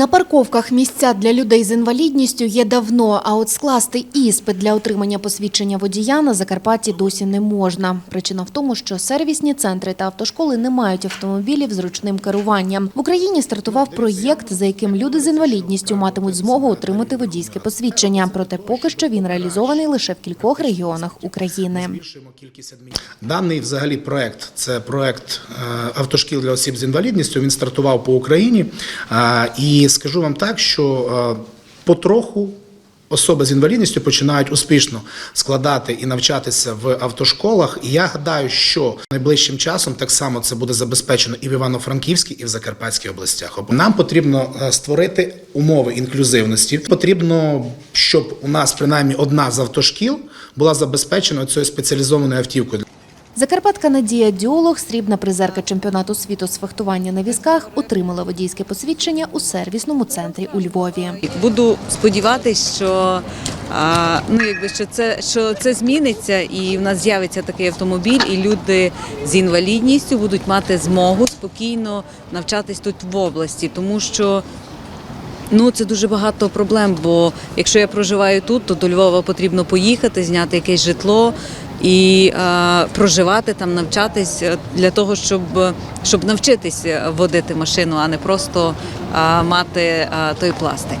На парковках місця для людей з інвалідністю є давно, а от скласти іспит для отримання посвідчення водія на Закарпатті досі не можна. Причина в тому, що сервісні центри та автошколи не мають автомобілів з ручним керуванням. В Україні стартував проєкт, за яким люди з інвалідністю матимуть змогу отримати водійське посвідчення. Проте поки що він реалізований лише в кількох регіонах України. Даний взагалі проект це проект е, автошкіл для осіб з інвалідністю. Він стартував по Україні. Е, І скажу вам так, що е, потроху. Особи з інвалідністю починають успішно складати і навчатися в автошколах. І я гадаю, що найближчим часом так само це буде забезпечено і в Івано-Франківській, і в Закарпатській областях. Нам потрібно е, створити умови інклюзивності. Потрібно, щоб у нас принаймні одна з автошкіл була забезпечена цією спеціалізованою автівкою. Закарпатка Надія Діолог, срібна призерка чемпіонату світу з фехтування на візках, отримала водійське посвідчення у сервісному центрі у Львові. Буду сподіватися, що ну що це що це зміниться, і в нас з'явиться такий автомобіль, і люди з інвалідністю будуть мати змогу спокійно навчатись тут в області, тому що. Ну, це дуже багато проблем, бо якщо я проживаю тут, то до Львова потрібно поїхати, зняти якесь житло і е, проживати там, навчатись е, для того, щоб, щоб навчитись водити машину, а не просто е, мати е, той пластик.